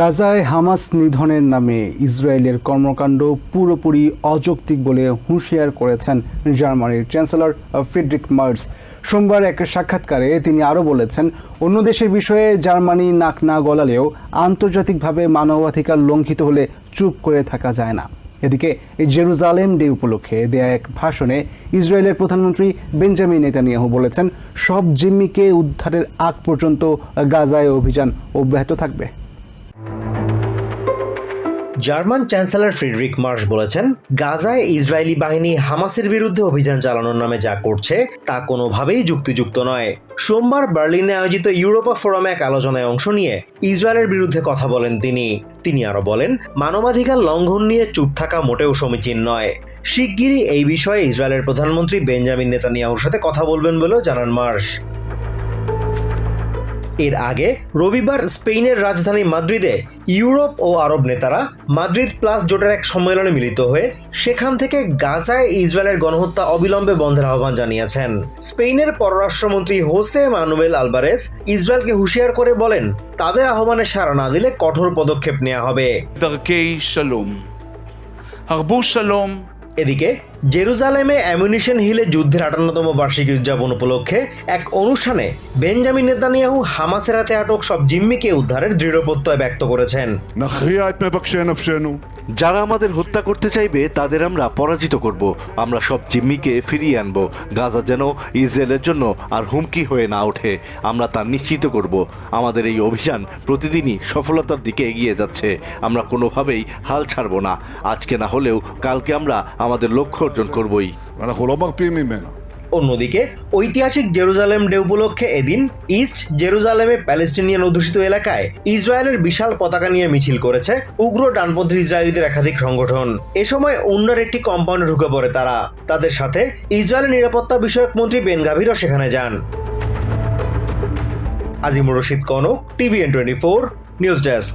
গাজায় হামাস নিধনের নামে ইসরায়েলের কর্মকাণ্ড পুরোপুরি অযৌক্তিক বলে হুঁশিয়ার করেছেন জার্মানির চ্যান্সেলর ফ্রিডরিক মার্স। সোমবার এক সাক্ষাৎকারে তিনি আরও বলেছেন, অন্য দেশের বিষয়ে জার্মানি নাক না গলালেও আন্তর্জাতিকভাবে মানবাধিকার লঙ্ঘিত হলে চুপ করে থাকা যায় না। এদিকে জেরুজালেম ডে উপলক্ষে দেয়া এক ভাষণে ইসরায়েলের প্রধানমন্ত্রী বেঞ্জামিন নেতানিয়াহু বলেছেন, সব জিম্মিকে উদ্ধারের আগ পর্যন্ত গাজায় অভিযান অব্যাহত থাকবে। জার্মান চ্যান্সেলর ফ্রিডরিক মার্শ বলেছেন, গাজায় ইসরায়েলি বাহিনী হামাসের বিরুদ্ধে অভিযান চালানোর নামে যা করছে, তা কোনোভাবেই যুক্তিযুক্ত নয়। সোমবার বার্লিনে আয়োজিত ইউরোপা ফোরামে এক আলোচনায় অংশ নিয়ে ইসরায়েলের বিরুদ্ধে কথা বলেন তিনি। তিনি আরও বলেন, মানবাধিকার লঙ্ঘন নিয়ে চুপ থাকা মোটেও সমীচীন নয়। শিগগিরই এই বিষয়ে ইসরায়েলের প্রধানমন্ত্রী বেঞ্জামিন নেতানিয়াহুর সাথে কথা বলবেন বলেও জানান মার্শ। এর আগে রবিবার স্পেনের রাজধানী মাদ্রিদে ইউরোপ ও আরব নেতারা মাদ্রিদ প্লাস জোটের এক সম্মেলনে মিলিত হয়ে সেখান থেকে গাজায় ইসরায়েলের গণহত্যা অবিলম্বে বন্ধের আহ্বান জানিয়েছেন। স্পেনের পররাষ্ট্রমন্ত্রী হোসে মানুয়েল আলবারেস ইসরায়েলকে হুঁশিয়ার করে বলেন তাদের আহ্বানে সাড়া না দিলে কঠোর পদক্ষেপ নেওয়া হবে। এদিকে জেরুজালেমে অ্যামিউনিশন হিলে যুদ্ধের আটান্নতম বার্ষিকী উদযাপন উপলক্ষে এক অনুষ্ঠানে বেঞ্জামিন নেতানিয়াহু হামাসের হাতে আটক সব জিম্মিকে উদ্ধারের দৃঢ় প্রত্যয় ব্যক্ত করেছেন। যারা আমাদের হত্যা করতে চাইবে তাদের আমরা পরাজিত করব। আমরা সব জিম্মিকে ফিরিয়ে আনব। গাজা যেন ইসরায়েলের জন্য আর হুমকি হয়ে না ওঠে। আমরা তা নিশ্চিত করব। আমাদের এই অভিযান প্রতিদিনই সফলতার দিকে এগিয়ে যাচ্ছে। আমরা কোনোভাবেই হাল ছাড়ব না। আজকে না হলেও কালকে আমরা আমাদের লক্ষ্য অর্জন করবই। অন্যদিকে ঐতিহাসিক জেরুজালেম ডে উপলক্ষে এদিন ইস্ট জেরুজালেমে প্যালেস্টিনিয়ান অধ্যুষিত এলাকায় ইসরায়েলের বিশাল পতাকা নিয়ে মিছিল করেছে উগ্র ডানপন্থী ইসরায়েলিদের একাধিক সংগঠন। এ সময় অন্যের একটি কম্পাউন্ডে ঢুকে পড়ে তারা। তাদের সাথে ইসরায়েলের নিরাপত্তা বিষয়ক মন্ত্রী বেনগাভিরও সেখানে যান। Azimur Rashid Kanak TVN twenty four news desk.